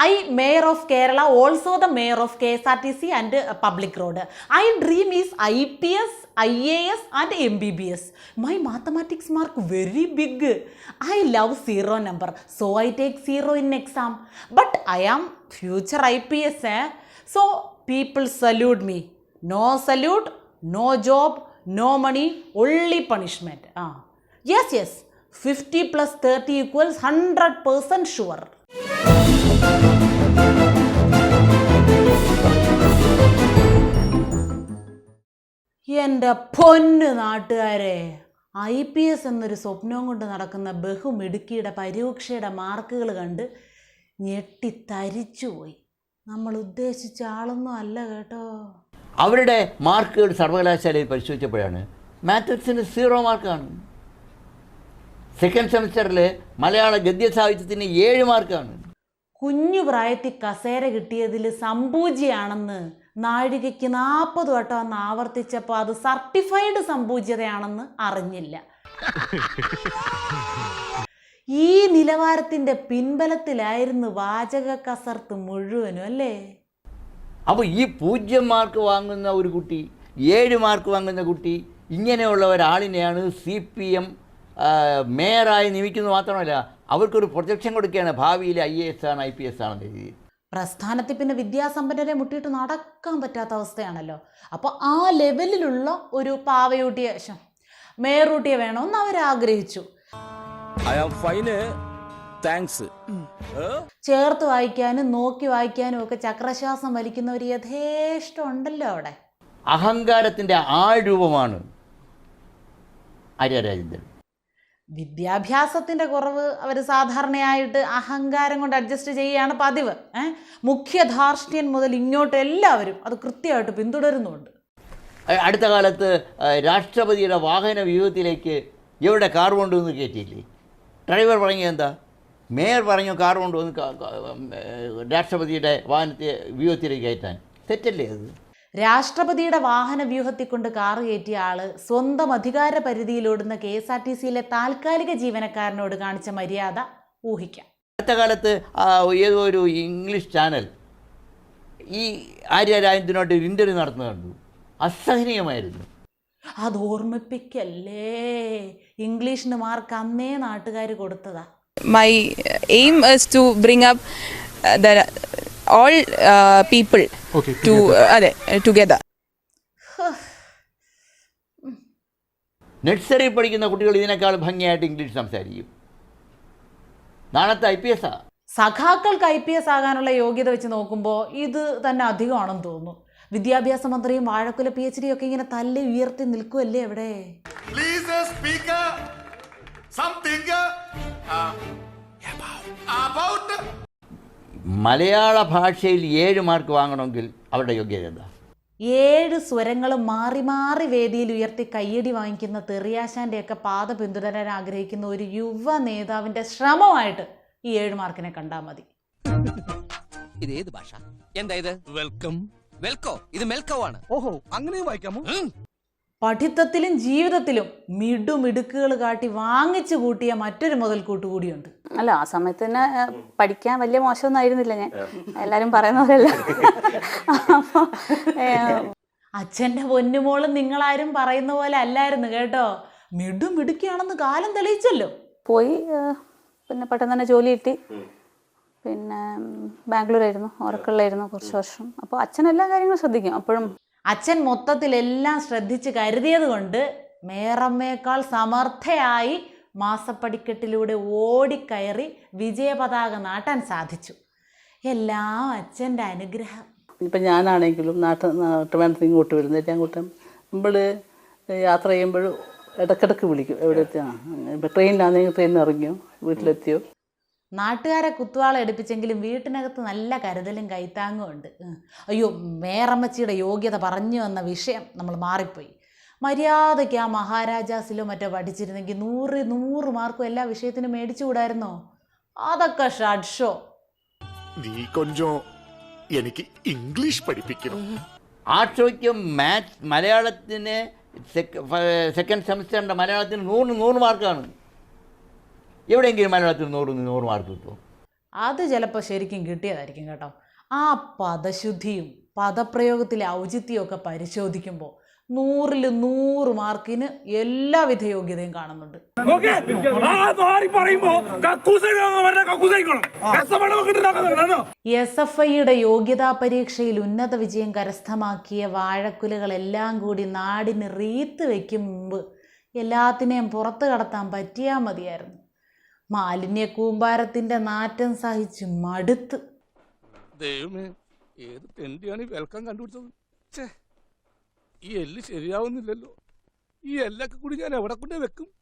I mayor of Kerala also the mayor of K S R T C and public road I dream is I P S I A S and M B B S my mathematics mark very big I love zero number so I take zero in exam but I am future I P S so people salute me no salute no job no money only punishment ah yes yes fifty plus thirty equals hundred percent sure എന്റെ പൊന്ന് നാട്ടുകാരെ I P S എന്നൊരു സ്വപ്നവും കൊണ്ട് നടക്കുന്ന ബഹുമിടുക്കിയുടെ പരീക്ഷയുടെ മാർക്കുകൾ കണ്ട് ഞെട്ടിത്തരിച്ചുപോയി. നമ്മൾ ഉദ്ദേശിച്ച ആളൊന്നും അല്ല കേട്ടോ. അവരുടെ മാർക്കുകൾ സർവകലാശാലയിൽ പരിശോധിച്ചപ്പോഴാണ് മാത്തമാറ്റിക്സിന് സീറോ മാർക്കാണ് സെക്കൻഡ് സെമിസ്റ്ററിൽ മലയാള ഗദ്യ സാഹിത്യത്തിന് ഏഴ് മാർക്കാണ് കുഞ്ഞു പ്രായത്തിൽ കസേര കിട്ടിയതിൽ സമ്പൂജ്യയാണെന്ന് നാഴികയ്ക്ക് നാൽപ്പത് വട്ടം അന്ന് ആവർത്തിച്ചപ്പോൾ അത് സർട്ടിഫൈഡ് സമ്പൂജ്യതയാണെന്ന് അറിഞ്ഞില്ല. ഈ നിലവാരത്തിന്റെ പിൻബലത്തിലായിരുന്നു വാചക കസർത്ത് മുഴുവനും അല്ലേ? അപ്പോൾ ഈ പൂജ്യം മാർക്ക് വാങ്ങുന്ന ഒരു കുട്ടി ഏഴ് മാർക്ക് വാങ്ങുന്ന കുട്ടി ഇങ്ങനെയുള്ള ഒരാളിനെയാണ് സി പി എം മേയറായി നിയമിക്കുന്നത് മാത്രമല്ല അവർക്കൊരു പ്രൊജക്ഷൻ കൊടുക്കുകയാണ് ഭാവിയിൽ ഐ എ എസ് ആണ് ഐ പി എസ് ആണെന്ന രീതിയിൽ പ്രസ്ഥാനത്തിൽ പിന്നെ വിദ്യാസമ്പന്നരെ മുട്ടിയിട്ട് നടക്കാൻ പറ്റാത്ത അവസ്ഥയാണല്ലോ. അപ്പോൾ ആ ലെവലിലുള്ള ഒരു പാവയൂട്ടിയ മേയറൂട്ടിയ മേറൂട്ടിയെ വേണമെന്ന് അവർ ആഗ്രഹിച്ചു. I am fine thanks. ചേർത്ത് വായിക്കാനും നോക്കി വായിക്കാനും ഒക്കെ ചക്രശ്വാസം വലിക്കുന്ന ഒരു യഥേഷ്ടം ഉണ്ടല്ലോ അവിടെ. അഹങ്കാരത്തിന്റെ ആ രൂപമാണ് രാജേന്ദ്രൻ. വിദ്യാഭ്യാസത്തിന്റെ കുറവ് അവർ സാധാരണയായിട്ട് അഹങ്കാരം കൊണ്ട് അഡ്ജസ്റ്റ് ചെയ്യുകയാണ് പതിവ്. മുഖ്യധാർഷ്ട്യൻ മുതൽ ഇങ്ങോട്ട് എല്ലാവരും അത് കൃത്യമായിട്ട് പിന്തുടരുന്നുണ്ട്. അടുത്ത കാലത്ത് രാഷ്ട്രപതിയുടെ വാഹന വ്യൂഹത്തിലേക്ക് എവിടെ കാർ കൊണ്ടുവന്ന് കയറ്റിയില്ലേ? ഡ്രൈവർ പറഞ്ഞു എന്താ? മേയർ പറഞ്ഞു കാർ കൊണ്ടുവന്ന് രാഷ്ട്രപതിയുടെ വാഹനത്തെ വ്യൂഹത്തിലേക്ക് കയറ്റാൻ. തെറ്റല്ലേ അത്? രാഷ്ട്രപതിയുടെ വാഹന വ്യൂഹത്തിൽ കൊണ്ട് കാറ് കയറ്റിയ ആൾ സ്വന്തം അധികാര പരിധിയിലോടുന്ന കെ എസ് ആർ ടി സിയിലെ താൽക്കാലിക ജീവനക്കാരനോട് കാണിച്ച മര്യാദ ഊഹിക്കാം. അടുത്ത കാലത്ത് ഏതോ ഒരു ഇംഗ്ലീഷ് ചാനൽ ഈ ആര്യ ഇന്റർവ്യൂ ഒരു ഇന്റർവ്യൂ നടത്തുന്നത് കണ്ടു. അസഹനീയമായിരുന്നു. അത് ഓർമ്മിപ്പിക്കല്ലേ? ഇംഗ്ലീഷിന് മാർക്ക് അന്നേ നാട്ടുകാർ കൊടുത്തതാ. My aim to bring up up uh, people all people to uh, അതെ together. നഴ്സറി പഠിക്കുന്ന കുട്ടികൾ ഇതിനേക്കാൾ ഭംഗിയായിട്ട് ഇംഗ്ലീഷ് സംസാരിക്കും. നാളത്തെ ഐ പി എസ് ആ? സഖാക്കൾക്ക് ഐ പി എസ് ആകാനുള്ള യോഗ്യത വെച്ച് നോക്കുമ്പോൾ ഇത് തന്നെ അധികമാണെന്ന് തോന്നുന്നു. വിദ്യാഭ്യാസ മന്ത്രിയും വാഴക്കുല പി എച്ച് ഡി ഒക്കെ ഇങ്ങനെ തല്ലി ഉയർത്തി നിൽക്കുമല്ലേ അവിടെ? മലയാള ഭാഷയിൽ ഏഴ് മാർക്ക് വാങ്ങണമെങ്കിൽ അവരുടെ യോഗ്യത എന്താ? ഏഴ് സ്വരങ്ങളും മാറി മാറി വേദിയിൽ ഉയർത്തി കയ്യടി വാങ്ങിക്കുന്ന തെറിയാശാന്റെയൊക്കെ പാത പിന്തുടരാൻ ആഗ്രഹിക്കുന്ന ഒരു യുവ നേതാവിന്റെ ശ്രമമായിട്ട് ഈ ഏഴ് മാർക്കിനെ കണ്ടാൽ മതി. ഇത് ഏത് ഭാഷ? എന്താ ഇത്? വെൽക്കം. വെൽക്കോ? ഇത് മെൽക്കോ ആണ് ഓഹോ അങ്ങനെയും വായിക്കാമോ? പഠിത്തത്തിലും ജീവിതത്തിലും മിടുമിടുക്കുകൾ കാട്ടി വാങ്ങിച്ചു കൂട്ടിയ മറ്റൊരു മുതൽക്കൂട്ട് കൂടിയുണ്ട് അല്ല ആ സമയത്ത് തന്നെ പഠിക്കാൻ വലിയ മോശമൊന്നും ആയിരുന്നില്ല ഞാൻ. എല്ലാരും പറയുന്ന പോലെയല്ല. അച്ഛന്റെ പൊന്നുമോളും നിങ്ങളാരും പറയുന്ന പോലെ അല്ലായിരുന്നു കേട്ടോ. മിടുമിടുക്കിയാണെന്ന് കാലം തെളിയിച്ചല്ലോ. പോയി പിന്നെ പെട്ടെന്ന് തന്നെ ജോലി കിട്ടി. പിന്നെ ബാംഗ്ലൂരായിരുന്നു ഉറക്കുള്ളായിരുന്നു കുറച്ച് വർഷം. അപ്പോൾ അച്ഛൻ എല്ലാ കാര്യങ്ങളും ശ്രദ്ധിക്കും അപ്പോഴും. അച്ഛൻ മൊത്തത്തിലെല്ലാം ശ്രദ്ധിച്ച് കരുതിയത് കൊണ്ട് മേറമ്മയേക്കാൾ സമർത്ഥയായി മാസപ്പടിക്കെട്ടിലൂടെ ഓടിക്കയറി വിജയപതാക നാട്ടാൻ സാധിച്ചു. എല്ലാം അച്ഛന്റെ അനുഗ്രഹം. ഇപ്പം ഞാനാണെങ്കിലും നാട്ട് നാട്ടുവേണ്ടത്ത് ഇങ്ങോട്ട് വരുന്നത് അങ്ങോട്ട് നമ്മൾ യാത്ര ചെയ്യുമ്പോൾ ഇടക്കിടക്ക് വിളിക്കും. എവിടെ എത്തിയാ ഇപ്പം ട്രെയിനിലാണെങ്കിൽ ട്രെയിനിൽ ഇറങ്ങിയോ? വീട്ടിലെത്തിയോ? നാട്ടുകാരെ കുത്തുവാള എടുപ്പിച്ചെങ്കിലും വീട്ടിനകത്ത് നല്ല കരുതലും കൈത്താങ്ങും ഉണ്ട്. അയ്യോ മേറമ്മച്ചിയുടെ യോഗ്യത പറഞ്ഞു വന്ന വിഷയം നമ്മൾ മാറിപ്പോയി. മര്യാദയ്ക്ക് ആ മഹാരാജാസിലോ മറ്റോ പഠിച്ചിരുന്നെങ്കിൽ നൂറ് നൂറ് മാർക്കും എല്ലാ വിഷയത്തിനും മേടിച്ചുകൂടായിരുന്നോ? അതൊക്കെ ഷഡ് ഷോ. നീ കൊഞ്ചോ എനിക്ക് ഇംഗ്ലീഷ് പഠിപ്പിക്കണം. ആർഷോയ്ക്ക് മാത്സ് മലയാളത്തിന് സെക്കൻഡ് സെമിസ്റ്ററിന്റെ മലയാളത്തിന് നൂറിന് നൂറ് മാർക്കാണ്. എവിടെയെങ്കിലും മലയാളത്തിൽ നൂറ് നൂറ് മാർക്ക് കിട്ടുമോ അത് ചിലപ്പോൾ ശരിക്കും കിട്ടിയതായിരിക്കും കേട്ടോ. ആ പദശുദ്ധിയും പദപ്രയോഗത്തിലെ ഔചിത്യവും ഒക്കെ പരിശോധിക്കുമ്പോൾ നൂറിൽ നൂറ് മാർക്കിന് എല്ലാവിധ യോഗ്യതയും കാണുന്നുണ്ട്. എസ് എഫ് ഐയുടെ യോഗ്യതാ പരീക്ഷയിൽ ഉന്നത വിജയം കരസ്ഥമാക്കിയ വാഴക്കുലകളെല്ലാം കൂടി നാടിന് റീത്ത് വയ്ക്കും മുമ്പ് എല്ലാത്തിനെയും പുറത്തു കടത്താൻ പറ്റിയാൽ മതിയായിരുന്നു. മാലിന്യ കൂമ്പാരത്തിന്റെ നാറ്റം സഹിച്ച് മടുത്ത്. ഏത് ഈ വെൽക്കം ഈ എല്ല് ശരിയാവുന്നില്ലല്ലോ. ഈ എല്ലൊക്കെ കൂടി ഞാൻ എവിടെ കൊണ്ടേ വെക്കും?